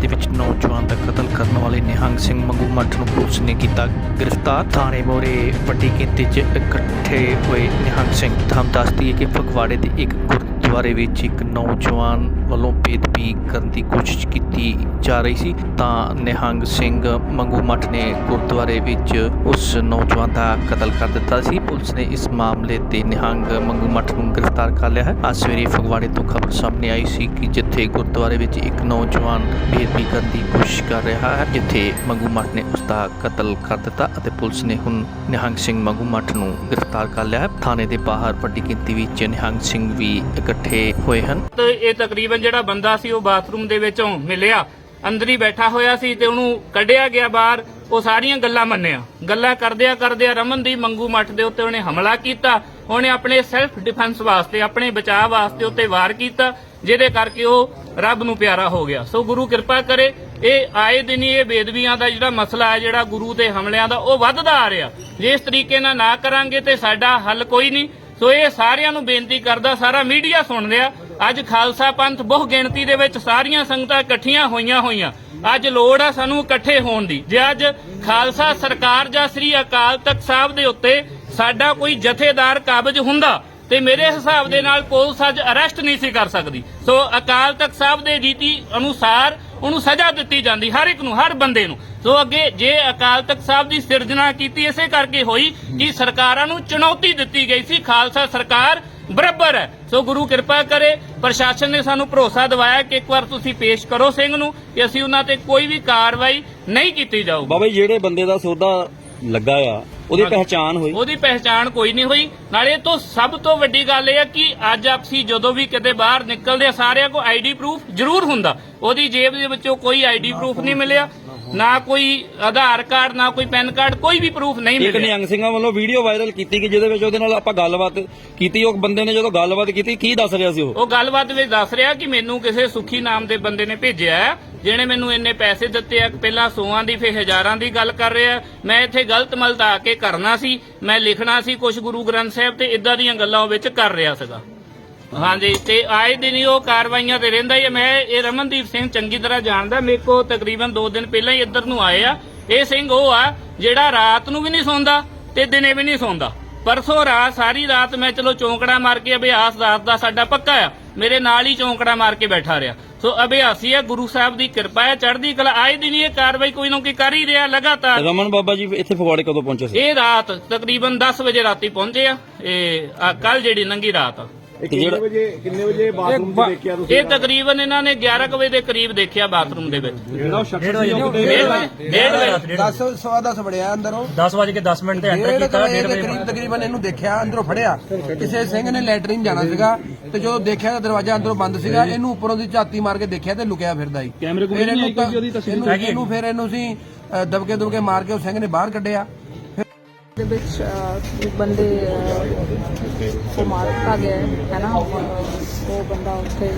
ਦੇ ਵਿੱਚ ਨੌਜਵਾਨ ਦਾ ਕਤਲ ਕਰਨ ਵਾਲੇ ਨਿਹੰਗ ਸਿੰਘ ਮੰਗੂ ਮੱਠ ਨੂੰ ਪੁਲਿਸ ਨੇ ਕੀਤਾ ਗ੍ਰਿਫਤਾਰ। ਥਾਣੇ ਮੋਰੇ ਵੱਡੀ ਗਿਣਤੀ 'ਚ ਇਕੱਠੇ ਹੋਏ ਨਿਹੰਗ ਸਿੰਘ। ਥਮ ਦੱਸਦੀ ਹੈ ਕਿ ਫਗਵਾੜੇ ਦੇ ਇੱਕ ਗੁਰਦੁਆਰੇ ਵਿੱਚ ਇੱਕ ਨੌਜਵਾਨ ਵੱਲੋਂ ਬੇਦਬੀ ਕਰਨ ਦੀ ਕੋਸ਼ਿਸ਼ ਕੀਤੀ ਜਾ ਰਹੀ ਸੀ, ਤਾਂ ਨਿਹੰਗ ਸਿੰਘ ਮੰਗੂ ਮੱਠ ਨੇ ਗੁਰਦੁਆਰੇ ਵਿੱਚ ਉਸ ਨੌਜਵਾਨ ਦਾ ਕਤਲ ਕਰ ਦਿੱਤਾ ਸੀ। ਪੁਲਿਸ ਨੇ ਇਸ ਮਾਮਲੇ ਤੇ ਨਿਹੰਗ ਮੰਗੂ ਮੱਠ ਨੂੰ ਗ੍ਰਿਫਤਾਰ ਕਰ ਲਿਆ ਹੈ। ਅੱਜ ਸਵੇਰੇ ਫਗਵਾੜੇ ਤੋਂ ਖਬਰ ਸਾਹਮਣੇ ਆਈ ਸੀ ਕਿ ਜਿੱਥੇ ਗੁਰਦੁਆਰੇ ਵਿੱਚ ਇੱਕ ਨੌਜਵਾਨ ਬੇਦਬੀ ਕਰਨ ਦੀ ਕੋਸ਼ਿਸ਼ ਕਰ ਰਿਹਾ ਹੈ, ਜਿੱਥੇ ਮੰਗੂ ਮੱਠ ਨੇ ਉਸ ਦਾ ਕਤਲ ਕਰ ਦਿੱਤਾ ਅਤੇ ਪੁਲਿਸ ਨੇ ਹੁਣ ਨਿਹੰਗ ਸਿੰਘ ਮੰਗੂ ਮੱਠ ਨੂੰ ਗ੍ਰਿਫਤਾਰ ਕਰ ਲਿਆ ਹੈ। ਥਾਣੇ ਦੇ ਬਾਹਰ ਵੱਡੀ ਗਿਣਤੀ ਵਿੱਚ ਨਿਹੰਗ ਸਿੰਘ ਵੀ ਇਕੱਠੇ ਹੋਏ ਹਨ। ਤੇ ਇਹ ਤਕਰੀਬਨ ਜਿਹੜਾ ਬੰਦਾ ਸੀ ਉਹ ਬਾਥਰੂਮ ਦੇ ਵਿੱਚੋਂ ਮਿਲਿਆ, ਅੰਦਰ ਹੀ ਬੈਠਾ ਹੋਇਆ ਸੀ ਤੇ ਉਹਨੂੰ ਕੱਢਿਆ ਗਿਆ ਬਾਹਰ, ਉਹ ਸਾਰੀਆਂ ਗੱਲਾਂ ਮੰਨਿਆ। ਗੱਲਾਂ ਕਰਦਿਆਂ ਕਰਦਿਆਂ ਰਮਨ ਦੀ ਮੰਗੂ ਮੱਠ ਦੇ ਉੱਤੇ ਉਹਨੇ ਹਮਲਾ ਕੀਤਾ, ਉਹਨੇ ਆਪਣੇ ਸੈਲਫ ਡਿਫੈਂਸ ਵਾਸਤੇ, ਆਪਣੇ ਬਚਾਅ ਵਾਸਤੇ ਉੱਤੇ ਵਾਰ ਕੀਤਾ, ਜਿਹਦੇ ਕਰਕੇ ਉਹ ਰੱਬ ਨੂੰ ਪਿਆਰਾ ਹੋ ਗਿਆ। ਸੋ ਗੁਰੂ ਕਿਰਪਾ ਕਰੇ, ਇਹ ਆਏ ਦਿਨ ਹੀ ਇਹ ਬੇਦਬੀਆਂ ਦਾ ਜਿਹੜਾ ਮਸਲਾ ਹੈ, ਜਿਹੜਾ ਗੁਰੂ ਦੇ ਹਮਲਿਆਂ ਦਾ, ਉਹ ਵੱਧਦਾ ਆ ਰਿਹਾ। ਜੇ ਇਸ ਤਰੀਕੇ ਨਾਲ ਨਾ ਕਰਾਂਗੇ ਤੇ ਸਾਡਾ ਹੱਲ ਕੋਈ ਨਹੀਂ। ਸੋ ਇਹ ਸਾਰਿਆਂ ਨੂੰ ਬੇਨਤੀ ਕਰਦਾ, ਸਾਰਾ ਮੀਡੀਆ ਸੁਣ ਰਿਹਾ। ਅੱਜ ਖਾਲਸਾ ਪੰਥ ਬਹੁ ਗਿਣਤੀ ਦੇ ਵਿੱਚ ਸਾਰੀਆਂ ਸੰਗਤਾਂ ਇਕੱਠੀਆਂ ਹੋਈਆਂ ਹੋਈਆਂ। ਅੱਜ ਲੋੜ ਆ ਸਾਨੂੰ ਇਕੱਠੇ ਹੋਣ ਦੀ। ਜੇ ਅੱਜ ਖਾਲਸਾ ਸਰਕਾਰ ਜਾਂ ਸ੍ਰੀ ਅਕਾਲ ਤਖਤ ਸਾਹਿਬ ਦੇ ਉੱਤੇ ਸਾਡਾ ਕੋਈ ਜਥੇਦਾਰ ਕਾਬਜ ਹੁੰਦਾ, ਤੇ ਮੇਰੇ ਹਿਸਾਬ ਦੇ ਨਾਲ ਪੁਲਿਸ ਅੱਜ ਅਰੈਸਟ ਨਹੀਂ ਸੀ ਕਰ ਸਕਦੀ। ਸੋ ਅਕਾਲ ਤਖਤ ਸਾਹਿਬ ਦੇ ਰੀਤੀ ਅਨੁਸਾਰ ਉਹਨੂੰ ਸਜ਼ਾ ਦਿੱਤੀ ਜਾਂਦੀ ਹਰ ਇੱਕ ਨੂੰ, ਹਰ ਬੰਦੇ ਨੂੰ। ਸੋ ਅੱਗੇ ਜੇ ਅਕਾਲ ਤਖਤ ਸਾਹਿਬ ਦੀ ਸਿਰਜਣਾ ਕੀਤੀ ਇਸੇ ਕਰਕੇ ਹੋਈ ਕਿ ਸਰਕਾਰਾਂ ਨੂੰ ਚੁਣੌਤੀ ਦਿੱਤੀ ਗਈ ਸੀ। ਖਾਲਸਾ ਸਰਕਾਰ ਬਰਾਬਰ ਹੈ। ਸੋ ਗੁਰੂ ਕਿਰਪਾ ਕਰੇ ਪ੍ਰਸ਼ਾਸਨ ਨੇ ਸਾਨੂੰ ਭਰੋਸਾ ਦਿਵਾਇਆ ਕਿ ਇੱਕ ਵਾਰ ਤੁਸੀਂ ਪੇਸ਼ ਕਰੋ ਸਿੰਘ ਨੂੰ ਕਿ ਅਸੀਂ ਉਹਨਾਂ ਤੇ ਕੋਈ ਵੀ ਕਾਰਵਾਈ ਨਹੀਂ ਕੀਤੀ ਜਾਊਗੀ ਬਾਬਾ ਜੀ ਜਿਹੜੇ ਬੰਦੇ ਦਾ ਸੌਦਾ ਲੱਗਾ ਆ ਉਹਦੀ ਪਹਿਚਾਣ ਹੋਈ? ਉਹਦੀ ਪਹਿਚਾਣ ਕੋਈ ਨਹੀਂ ਹੋਈ। ਨਾਲੇ ਤੋਂ ਸਭ ਤੋਂ ਵੱਡੀ ਗੱਲ ਇਹ ਹੈ ਕਿ ਅੱਜ ਆਪਸੀ ਜਦੋਂ ਵੀ ਕਿਤੇ ਬਾਹਰ ਨਿਕਲਦੇ ਆ ਸਾਰਿਆਂ ਕੋ ਆਈਡੀ ਪ੍ਰੂਫ ਜ਼ਰੂਰ ਹੁੰਦਾ। ਉਹਦੀ ਜੇਬ ਦੇ ਵਿੱਚੋਂ ਕੋਈ ਆਈਡੀ ਪ੍ਰੂਫ ਨਹੀਂ ਮਿਲਿਆ। ਨਾ ਕੋਈ ਆਧਾਰ ਕਾਰਡ ਨਾ ਕੋਈ ਪੈਨ ਕਾਰਡ ਕੋਈ ਵੀ ਪ੍ਰੂਫ ਨਹੀਂ ਇੱਕ ਮਿਲਿਆ। ਨਿਹੰਗ ਸਿੰਘਾਂ ਵੱਲੋਂ ਵੀਡੀਓ ਵਾਇਰਲ ਕੀਤੀ ਕਿ ਜਿਹਦੇ ਵਿੱਚ ਉਹਦੇ ਨਾਲ ਆਪਾਂ ਗੱਲਬਾਤ ਕੀਤੀ ਉਹ ਬੰਦੇ ਨੇ ਜਦੋਂ ਗੱਲਬਾਤ ਕੀਤੀ ਕੀ ਦੱਸ ਰਿਹਾ ਸੀ ਉਹ? ਉਹ ਗੱਲਬਾਤ ਵਿੱਚ ਦੱਸ ਰਿਹਾ ਕਿ ਮੈਨੂੰ ਕਿਸੇ ਸੁਖੀ ਨਾਮ ਦੇ ਬੰਦੇ ਨੇ ਭੇਜਿਆ ਹੈ, ਜਿਹਨੇ ਮੈਨੂੰ ਇੰਨੇ ਪੈਸੇ ਦਿੱਤੇ ਆ ਪਹਿਲਾਂ ਸੌਆਂ ਦੀ ਫਿਰ ਹਜ਼ਾਰਾਂ ਦੀ ਗੱਲ ਕਰ ਰਿਹਾ ਮੈਂ ਇੱਥੇ ਗਲਤ ਮਲਤ ਆ ਕੇ ਕਰਨਾ ਸੀ ਮੈਂ ਲਿਖਣਾ ਸੀ ਕੁਝ ਗੁਰੂ ਗ੍ਰੰਥ ਸਾਹਿਬ ਤੇ ਇਦਾਂ ਦੀਆਂ ਗੱਲਾਂ ਉਹ ਵਿੱਚ ਕਰ ਰਿਹਾ ਸੀਗਾ। ਹਾਂਜੀ ਤੇ ਆਏ ਦਿਨ ਹੀ ਉਹ ਕਾਰਵਾਈਆਂ ਤੇ ਰਹਿੰਦਾ ਹੀ ਹੈ। ਮੈਂ ਇਹ ਰਮਨਦੀਪ ਸਿੰਘ ਚੰਗੀ ਤਰ੍ਹਾਂ ਜਾਣਦਾ ਮੇਰੇ ਕੋ ਤਕਰੀਬਨ 2 ਦਿਨ ਪਹਿਲਾਂ ਹੀ ਇੱਧਰ ਨੂੰ ਆਏ ਆ। ਇਹ ਸਿੰਘ ਉਹ ਆ ਜਿਹੜਾ ਰਾਤ ਨੂੰ ਵੀ ਨਹੀਂ ਸੌਂਦਾ ਤੇ ਦਿਨੇ ਵੀ ਨਹੀਂ ਸੌਂਦਾ। ਪਰਸੋਂ ਰਾਤ ਸਾਰੀ ਰਾਤ ਮੈਂ ਚਲੋ ਚੌਂਕੜਾ ਮਾਰ ਕੇ ਅਭਿਆਸ ਰਾਤ ਦਾ ਸਾਡਾ ਪੱਕਾ ਆ। ਮੇਰੇ ਨਾਲ ਹੀ ਚੌਂਕੜਾ ਮਾਰ ਕੇ ਬੈਠਾ ਰਿਹਾ। ਸੋ ਅਭਿਆਸੀ ਹੈ ਗੁਰੂ ਸਾਹਿਬ ਦੀ ਕਿਰਪਾ ਹੈ ਚੜ੍ਹਦੀ ਕਲਾ ਆਏ ਦਿਨ ਹੀ ਇਹ ਕਾਰਵਾਈ ਕੋਈ ਨਾ ਕੋਈ ਕਰ ਹੀ ਰਿਹਾ ਲਗਾਤਾਰ। ਰਮਨ ਬਾਬਾ ਜੀ ਇੱਥੇ ਫਗਵਾੜੇ ਕਦੋਂ ਪਹੁੰਚੇ ਸੀ? ਇਹ ਰਾਤ ਤਕਰੀਬਨ 10 ਵਜੇ ਰਾਤੀ ਪਹੁੰਚੇ ਆ। ਇਹ ਕੱਲ ਜਿਹੜੀ ਲੰਗੀ ਰਾਤ। ਆ ਤੇ ਜਿਹੜਾ ਕਿੰਨੇ ਵਜੇ ਬਾਥਰੂਮ 'ਚ ਦੇਖਿਆ ਤੁਸੀਂ? ਇਹ ਤਕਰੀਬਨ ਇਹਨਾਂ ਨੇ 11 ਕੁ ਵਜੇ ਦੇ ਕਰੀਬ ਦੇਖਿਆ ਬਾਥਰੂਮ ਦੇ ਵਿੱਚ। ਜਿਹੜਾ ਸ਼ਖਸ ਸੀ ਉਹ ਡੇਢ ਵਜੇ ਡੇਢ ਵਜੇ। 10 ਸਵਾ 10 ਵੜਿਆ ਅੰਦਰੋਂ। 10 ਵਜੇ ਕੇ 10 ਮਿੰਟ ਤੇ ਐਂਟਰ ਡੇਢ ਕੀਤਾ ਵਜੇ 1:30 ਦੇ ਵਜੇ ਕਰੀਬ ਤਕਰੀਬਨ ਇਹਨੂੰ ਦੇਖਿਆ ਅੰਦਰੋਂ ਫੜਿਆ। ਕਿਸੇ ਸਿੰਘ ਨੇ ਲੈਟਰਿਨ ਜਾਣਾ ਸੀਗਾ ਤੇ ਜਦੋਂ ਦੇਖਿਆ ਤਾਂ ਦਰਵਾਜ਼ਾ ਅੰਦਰੋਂ ਬੰਦ ਸੀਗਾ। ਇਹਨੂੰ ਉੱਪਰੋਂ ਦੀ ਝਾਤੀ ਮਾਰ ਕੇ ਦੇਖਿਆ ਤੇ ਲੁਕਿਆ ਫਿਰਦਾ ਹੀ ਕੈਮਰੇ ਕੋਲ ਫਿਰ ਨਹੀਂ ਆਈ ਇਹਨੂੰ ਕਿਉਂਕਿ ਉਹਦੀ ਤਸਵੀਰ ਇਹਨੂੰ ਇਹਨੂੰ ਫਿਰ ਇਹਨੂੰ ਸੀ ਅ, ਦਬਕੇ ਦੁਬਕੇ ਮਾਰ ਕੇ ਉਹ ਸਿੰਘ ਨੇ ਬਾਹਰ ਕੱਢਿਆ। ਦੇ ਵਿੱਚ ਬੰਦੇ ਅਹ, ਮਾਰ ਦਿੱਤਾ ਗਿਆ ਹੈ ਨਾ? ਉਹ ਬੰਦਾ ਉੱਥੇ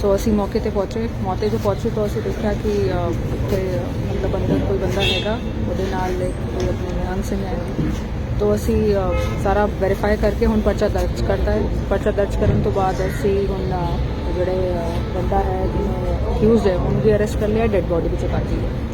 ਸੋ ਅਸੀਂ ਮੌਕੇ ਤੇ ਪਹੁੰਚੇ। ਮੌਕੇ ਤੇ ਪਹੁੰਚੇ ਤਾਂ ਅਸੀਂ ਦੇਖਿਆ ਕਿ ਉੱਥੇ ਮਤਲਬ ਅੰਦਰ ਕੋਈ ਬੰਦਾ ਹੈਗਾ ਉਹਦੇ ਨਾਲ ਇੱਕ ਕੋਈ ਆਪਣੇ ਨਿਹੰਗ ਸਿੰਘ ਹੈ। ਤੋ ਅਸੀਂ ਸਾਰਾ ਵੈਰੀਫਾਈ ਕਰਕੇ ਹੁਣ ਪਰਚਾ ਦਰਜ ਕਰਤਾ ਹੈ। ਪਰਚਾ ਦਰਜ ਕਰਨ ਤੋਂ ਬਾਅਦ ਅਸੀਂ ਹੁਣ ਜਿਹੜੇ ਬੰਦਾ ਹੈ ਜਿਹਨੂੰ ਅਕਿਊਜ਼ ਹੈ ਉਹਨੂੰ ਵੀ ਅਰੈਸਟ ਕਰ ਲਿਆ ਡੈੱਡ ਬੋਡੀ ਵਿੱਚ ਪਾਤੀ ਹੈ।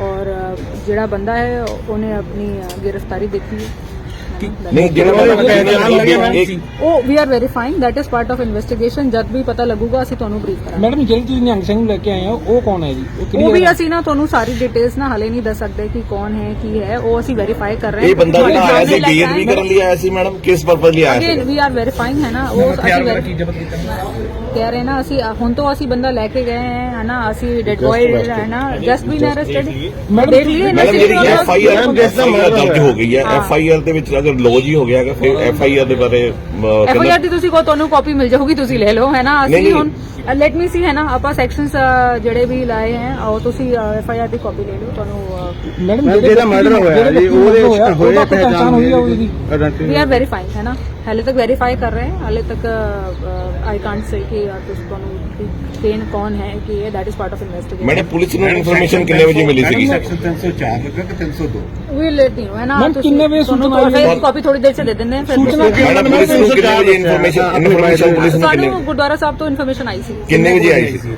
ਔਰ ਜਿਹੜਾ ਬੰਦਾ ਹੈ ਉਹਨੇ ਆਪਣੀ ਗ੍ਰਿਫਤਾਰੀ ਦੇਖੀ ਹੈ। ਨਹੀਂ ਜਿਹੜਾ ਉਹ we are verifying that is part of investigation ਜਦ ਵੀ ਪਤਾ ਲੱਗੂਗਾ ਅਸੀਂ ਤੁਹਾਨੂੰ ਬਰੀਫ ਕਰਾਂਗੇ। ਮੈਡਮ ਜਿਹੜੀ ਤੁਸੀਂ ਨਿਹੰਗ ਸਿੰਘ ਲੈ ਕੇ ਆਏ ਹੋ ਉਹ ਕੌਣ ਹੈ ਜੀ? ਉਹ ਵੀ ਅਸੀਂ ਨਾ ਤੁਹਾਨੂੰ ਸਾਰੀ ਡਿਟੇਲਸ ਨਾ ਹਲੇ ਨਹੀਂ ਦੱਸ ਸਕਦੇ ਕਿ ਕੌਣ ਹੈ ਕੀ ਹੈ। ਉਹ ਅਸੀਂ ਵੈਰੀਫਾਈ ਕਰ ਰਹੇ ਹਾਂ। ਇਹ ਬੰਦਾ ਜਿਹੜਾ ਆਇਆ ਸੀ ਬੀਅਰ ਵੀ ਕਰਨ ਲਈ ਆਇਆ ਸੀ ਮੈਡਮ। ਕਿਸ ਪਰਪਸ ਲਈ ਆਇਆ ਸੀ? ਵੀ ਆਰ ਵੈਰੀਫਾਈਂਗ ਹੈ ਨਾ। ਉਹ ਅਸੀਂ ਵੈਰੀਫਾਈ ਕਹਿ ਰਹੇ ਨਾ ਅਸੀਂ ਹੁਣ ਤੋਂ ਅਸੀਂ ਬੰਦਾ ਲੈ ਕੇ ਗਏ ਹੈ ਹੈ ਨਾ ਅਸੀਂ ਡੈਡ ਬॉय ਹੈ ਨਾ ਜਸਟ ਬੀਨ ਅਰੈਸਟਡ ਦੇਖ ਲਈਏ ਮੈਡਮ ਜਿਹੜੀ ਐਫ ਆਈ ਆਰ ਦਰਜ ਹੋ ਗਈ ਹੈ। ਹਾਂ। ਐਫ ਆਈ ਆਰ ਦੇ ਵਿੱਚ ਅਗਰ ਲੌਜ ਹੀ ਹੋ ਗਿਆ ਹੈਗਾ ਫਿਰ ਐਫ ਆਈ ਆਰ ਦੇ ਬਾਰੇ ਐਫ ਆਈ ਕਹਿੰਦਾ ਆਰ ਦੀ ਤੁਸੀਂ ਕੋ ਤੁਹਾਨੂੰ ਕਾਪੀ ਮਿਲ ਜਾਊਗੀ ਤੁਸੀਂ ਲੈ ਲਓ ਹੈ ਨਾ ਅਸੀਂ। ਹੁਣ ਲੈਟ ਮੀ ਸੀ ਹੈ ਨਾ ਆਪਾਂ ਸੈਕਸ਼ਨਸ ਜਿਹੜੇ ਵੀ ਲਾਏ ਹੈ ਉਹ ਤੁਸੀਂ ਐਫ ਆਈ ਆਰ ਦੀ ਕਾਪੀ ਲੈ ਲਓ ਤੁਹਾਨੂੰ ਮੈਡਮ ਜਿਹੜਾ murder ਹੋਇਆ ਜੀ, ਉਹਦੇ ਹੋਇਆ ਪਹਿਚਾਨ ਹੋਈ ਆ ਉਹਦੀ ਵੀ ਆਰ ਵੈਰੀਫਾਈਂਗ ਹੈ ਨਾ ਹਾਲੇ ਤੱਕ ਵੈਰੀਫਾਈ ਕਰ ਰਹੇ ਹਾਂ ਹਾਲੇ ਤੱਕ ਆਈ ਕਾਂਟ ਸੇ ਕਿ uh, ਤੁਸੀਂ ਤੁਹਾਨੂੰ ਕੇਨ ਕੌਣ ਹੈ ਕਿ ਇਹ that is part of investigation madam police ਨੂੰ ਇਨਫੋਰਮੇਸ਼ਨ ਕਿੰਨੇ ਵਜੇ ਮਿਲੀ ਸੀਗੀ ਸੈਕਸ਼ਨ 304 ਲੱਗਾ ਕਿ 302 ਵੀ ਲੈਟ ਯੂ ਹੈ ਨਾ Ma'am, ਕਿੰਨੇ ਵਜੇ ਸੂਚਨਾ ਆਈ ਹੈ? ਕਾਪੀ ਥੋੜੀ ਦੇਰ ਚ ਦੇ ਦਿੰਦੇ ਫਿਰ ਮੈਡਮ ਪੁਲਿਸ ਨੂੰ ਕਿੰਨੇ ਵਜੇ ਇਨਫੋਰਮੇਸ਼ਨ ਇਨਫੋਰਮੇਸ਼ਨ ਪੁਲਿਸ ਨੂੰ ਕਿੰਨੇ ਸਾਨੂੰ ਗੁਰਦੁਆਰਾ ਸਾਹਿਬ ਤੋਂ ਇਨਫੋਰਮੇਸ਼ਨ ਆਈ ਸੀ ਕਿੰਨੇ ਵਜੇ ਆਈ ਸੀ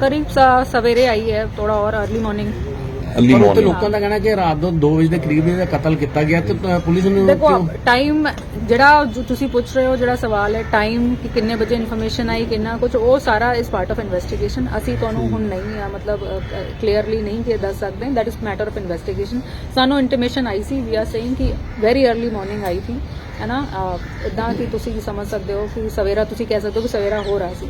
ਕਰੀਬ ਸ- ਸਵੇਰੇ ਆਈ ਹੈ ਥੋੜਾ ਔਰ अर्ਲੀ ਮਾਰਨਿੰਗ ਅਰਲੀ ਪਰ ਉੱਥੇ ਮਾਰਨਿੰਗ ਲੋਕਾਂ ਦਾ ਕਹਿਣਾ ਕਿ ਰਾਤ ਨੂੰ 2 ਵਜੇ ਦੇ ਕਰੀਬ ਇਹਦਾ ਕਤਲ ਕੀਤਾ ਗਿਆ ਤੇ ਅ, ਪੁਲਿਸ ਨੂੰ ਦੇਖੋ ਕਿਉਂ- ਟਾਈਮ ਜਿਹੜਾ ਜੋ ਤੁਸੀਂ ਪੁੱਛ ਰਹੇ ਹੋ ਜਿਹੜਾ ਸਵਾਲ ਹੈ ਟਾਈਮ ਕਿ ਕਿੰਨੇ ਵਜੇ ਇਨਫੋਰਮੇਸ਼ਨ ਆਈ ਕਿੰਨਾ ਕੁਝ ਉਹ ਸਾਰਾ ਇਸ ਪਾਰਟ ਆਫ ਇਨਵੈਸਟੀਗੇਸ਼ਨ ਅਸੀਂ ਤੁਹਾਨੂੰ ਹੁਣ ਨਹੀਂ ਆ ਮਤਲਬ ਕਲੀਅਰਲੀ ਨਹੀਂ ਕਿ ਦੱਸ ਸਕਦੇ। That is matter of investigation ਸਾਨੂੰ ਇੰਟੀਮੇਸ਼ਨ ਆਈ ਸੀ ਵੀ ਆਰ ਸੇਇੰਗ ਕਿ ਵੈਰੀ अर्ਲੀ ਮਾਰਨਿੰਗ ਆਈ ਥੀ ਹੈ ਨਾ? ਇਦਾਂ ਕਿ ਤੁਸੀਂ ਸਮਝ ਸਕਦੇ ਹੋ ਕਿ ਸਵੇਰਾ ਤੁਸੀਂ ਕਹਿ ਸਕਦੇ ਹੋ ਕਿ ਸਵੇਰਾ ਹੋ ਰਿਹਾ ਸੀ।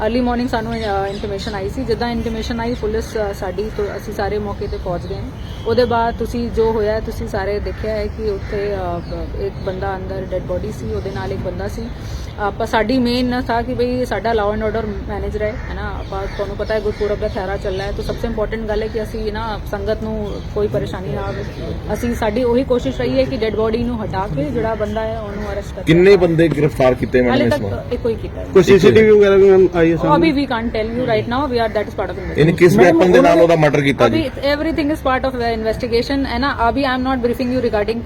अर्ਲੀ ਮਾਰਨਿੰਗ ਸਾਨੂੰ ਇੰਟੀਮੇਸ਼ਨ ਆਈ ਸੀ। ਜਿੱਦਾਂ ਇੰਟੀਮੇਸ਼ਨ ਆਈ ਪੁਲਿਸ ਸਾਡੀ ਤੋਂ ਅਸੀਂ ਸਾਰੇ ਮੌਕੇ ਤੇ ਪਹੁੰਚ ਗਏ। ਹਾਂ। ਉਹਦੇ ਬਾਅਦ ਤੁਸੀਂ ਜੋ ਹੋਇਆ ਤੁਸੀਂ ਸਾਰੇ ਦੇਖਿਆ ਹੈ ਕਿ ਉੱਥੇ ਇੱਕ ਬੰਦਾ ਅੰਦਰ ਡੈੱਡ ਬੋਡੀ ਸੀ ਉਹਦੇ ਨਾਲ ਇੱਕ ਬੰਦਾ ਸੀ। ਆਪਾਂ ਸਾਡੀ ਮੇਨ ਨਾ ਥਾ ਕਿ ਭਈ ਸਾਡਾ ਲਾਅ ਐਂਡ ਆਰਡਰ ਮੈਨੇਜ ਰਹੇ ਹੈ ਨਾ? ਆਪਾਂ ਤੁਹਾਨੂੰ ਪਤਾ ਹੈ ਗੁਰਪੁਰਬ ਦਾ ਥਿਆਰਾ ਚੱਲ ਰਿਹਾ ਹੈ। ਤਾਂ ਸਭ ਤੋਂ ਇੰਪੋਰਟੈਂਟ ਗੱਲ ਹੈ ਕਿ ਅਸੀਂ ਨਾ ਸੰਗਤ ਨੂੰ ਕੋਈ ਪਰੇਸ਼ਾਨੀ ਨਾ ਆਵੇ। ਅਸੀਂ ਸਾਡੀ ਉਹੀ ਕੋਸ਼ਿਸ਼ ਰਹੀ ਹੈ ਕਿ ਡੈੱਡ ਬੋਡੀ ਨੂੰ ਹਟਾ ਕੇ ਜਿਹੜਾ ਬੰਦਾ ਹੈ ਉਹਨੂੰ ਅਰੈਸਟ ਕਰ ਕਿੰਨੇ ਬੰਦੇ ਗ੍ਰਿਫਤਾਰ ਕੀਤੇ ਮੈਡਮ ਇਸ ਵਾਰ? ਤੱਕ ਇੱਕੋ ਹੀ ਕੀਤਾ ਕੋਈ ਸੀਸੀਟੀਵੀ ਵਗੈਰਾ ਵੀ ਮੈਮ ਆਈ ਹੈ Oh, अभी we can't tell you right now. We are that is part of ਇਹਨੇ investigation. ਕਿਸ ਵੈਪਨ ਦੇ ਨਾਲ ਉਹਦਾ ਮਰਡਰ ਕੀਤਾ अभी ਜੀ everything is part of the investigation है ना अभी I am not briefing you regarding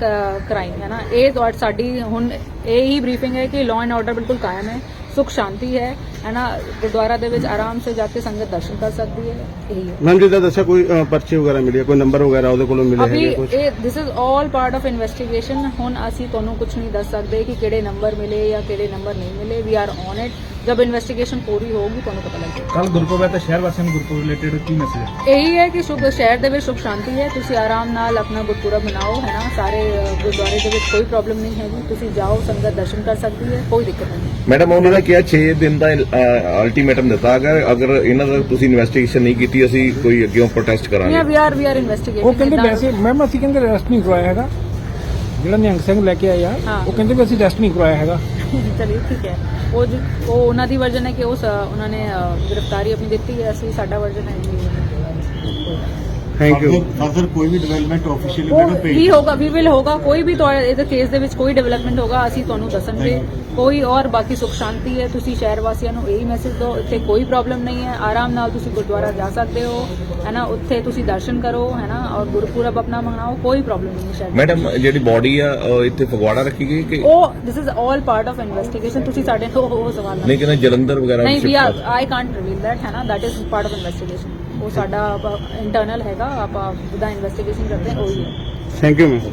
crime है ना ਇਹ ਤੁਹਾਡੀ ਸਾਡੀ ਹੁਣ ਇਹ ਹੀ ਬਰੀਫਿੰਗ ਹੈ ਕਿ ਲਾਅ ਐਂਡ ਆਰਡਰ ਬਿਲਕੁਲ ਕਾਇਮ ਹੈ ਸੁਖ ਸ਼ਾਂਤੀ ਹੈ ਹੈ ਨਾ ਗੁਰਦੁਆਰਾ ਦੇ ਵਿੱਚ ਆਰਾਮ ਸੇ ਜਾ ਕੇ ਸੰਗਤ ਦਰਸ਼ਨ ਕਰ ਸਕਦੀ ਹੈ ਇਹੀ ਹੈ ਮੈਮ ਜਿੱਦਾਂ ਦੱਸਿਆ ਕੋਈ ਅ, ਪਰਚੀ ਵਗੈਰਾ ਮਿਲੀ ਹੈ ਕੋਈ ਨੰਬਰ ਵਗੈਰਾ ਉਹਦੇ ਕੋਲੋਂ ਮਿਲੇ ਅਭੀ ਹੈਗੇ ਕੁਝ ਇਹ this is all part of investigation ਹੁਣ ਅਸੀਂ ਤੁਹਾਨੂੰ ਕੁਝ ਨਹੀਂ ਦੱਸ ਸਕਦੇ ਕਿ ਕਿਹੜੇ ਨੰਬਰ ਮਿਲੇ ਜਾਂ ਕਿਹੜੇ ਨੰਬਰ ਨਹੀਂ ਮਿਲੇ ਵੀ ਆਰ ਔਨ ਇਟ ਜਦ ਇਨਵੈਸਟੀਗੇਸ਼ਨ ਪੂਰੀ ਹੋਊਗੀ ਤੁਹਾਨੂੰ ਪਤਾ ਲੱਗੇਗਾ ਕੱਲ ਗੁਰਪੁਰਬ ਹੈ ਤਾਂ ਸ਼ਹਿਰ ਵਾਸੀਆਂ ਨੂੰ ਗੁਰਪੁਰਬ ਰਿਲੇਟਡ ਕੀ ਮੈਸੇਜ ਹੈ ਇਹੀ ਹੈ ਕਿ ਸੁਖ ਸ਼ਹਿਰ ਦੇ ਵਿੱਚ ਸੁਖ ਸ਼ਾਂਤੀ ਹੈ ਤੁਸੀਂ ਆਰਾਮ ਨਾਲ ਆਪਣਾ ਗੁਰਪੁਰਬ ਮਨਾਓ ਹੈ ਨਾ ਸਾਰੇ ਅ, ਗੁਰਦੁਆਰੇ ਦੇ ਵਿੱਚ ਕੋਈ ਪ੍ਰੋਬਲਮ ਨਹੀਂ ਹੈਗੀ ਤੁਸੀਂ ਜਾਓ ਸੰਗਤ ਦਰਸ਼ਨ ਕਰ ਸਕਦੀ ਹੈ ਕੋਈ ਦਿੱਕਤ ਨਹੀਂ ਮੈਡਮ ਉਹਨਾਂ ਨੇ ਕਿਹਾ 6 ਦਿਨ ਦਾ ਅਲਟੀਮੇਟਮ ਦਿੱਤਾ ਅਗਰ ਅਗਰ ਇਹਨਾਂ ਦਾ ਤੁਸੀਂ ਇਨਵੈਸਟੀਗੇਸ਼ਨ ਨਹੀਂ ਕੀਤੀ ਅਸੀਂ ਕੋਈ ਅੱਗੇ ਪ੍ਰੋਟੈਸਟ ਨਹੀਂ ਕਰਾਂਗੇ we are we are investigating ਉਹ ਕਹਿੰਦੇ ਵੈਸੇ ਮੈਮ ਅਸੀਂ ਕਹਿੰਦੇ ਰੈਸਟ ਨਹੀਂ ਕਰਵਾਇਆ ਹੈਗਾ। ਜਿਹੜਾ ਨਿਹੰਗ ਸਿੰਘ ਲੈ ਕੇ ਆਏ ਆ ਹਾਂ। ਉਹ ਕਹਿੰਦੇ ਵੀ ਅਸੀਂ ਰੈਸਟ ਨਹੀਂ ਕਰਵਾਇਆ ਹੈਗਾ। ਚਲਿਏ ਠੀਕ ਹੈ। ਉਹ ਜ ਉਹ ਉਹਨਾਂ ਦੀ ਵਰਜਨ ਹੈ ਕਿ ਉਹ ਸ- ਉਹਨਾਂ ਨੇ ਅ, ਗ੍ਰਿਫਤਾਰੀ ਆਪਣੀ ਦਿੱਤੀ ਹੈ ਅਸੀਂ ਸਾਡਾ ਵਰਜਨ ਹੈ ਕਿ ਥੈਂਕ ਯੂ ਫਰਦਰ ਕੋਈ ਵੀ ਡਿਵੈਲਪਮੈਂਟ ਆਫੀਸ਼ੀਅਲੀ ਮੈਨੂੰ ਭੇਜ ਵੀ ਹੋਗਾ ਵੀ ਵਿਲ ਹੋਗਾ ਕੋਈ ਵੀ ਤੁਹਾਡੇ ਇਹਦੇ ਕੇਸ ਦੇ ਵਿੱਚ ਕੋਈ ਡਿਵੈਲਪਮੈਂਟ ਹੋਗਾ ਅਸੀਂ ਤੁਹਾਨੂੰ ਦੱਸਾਂਗੇ ਕੋਈ ਔਰ ਬਾਕੀ ਸੁਖ ਸ਼ਾਂਤੀ ਹੈ ਤੁਸੀਂ ਸ਼ਹਿਰ ਵਾਸੀਆਂ ਨੂੰ ਇਹੀ ਮੈਸੇਜ ਦਿਓ ਇੱਥੇ ਕੋਈ ਪ੍ਰੋਬਲਮ ਨਹੀਂ ਹੈ। ਆਰਾਮ ਨਾਲ ਤੁਸੀਂ ਗੁਰਦੁਆਰਾ ਜਾ ਸਕਦੇ ਹੋ ਹੈ ਨਾ ਉੱਥੇ ਤੁਸੀਂ ਦਰਸ਼ਨ ਕਰੋ ਹੈ ਨਾ ਔਰ ਗੁਰਪੁਰਬ ਆਪਣਾ ਮਨਾਓ ਕੋਈ ਪ੍ਰੋਬਲਮ ਨਹੀਂ ਹੈ ਸ਼ਹਿਰ ਮੈਡਮ ਜਿਹੜੀ ਬਾਡੀ ਆ ਇੱਥੇ ਫਗਵਾੜਾ ਰੱਖੀ ਗਈ ਕਿ ਉਹ this is all part of investigation ਤੁਸੀਂ ਸਾਡੇ ਤੋਂ ਉਹ ਸਵਾਲ ਨਹੀਂ ਕਹਿੰਦੇ ਜਲੰਧਰ ਵਗੈਰਾ ਨਹੀਂ we I can't reveal that ਹੈ ਨਾ that is part of investigation ਉਹ ਸਾਡਾ ਇੰਟਰਨਲ ਹੈਗਾ ਆਪਾਂ ਜਿੱਦਾਂ ਇਨਵੈਸਟੀਗੇਸ਼ਨ ਕਰਦੇ ਹਾਂ ਉਹੀ ਹੈ। Thank you ma'am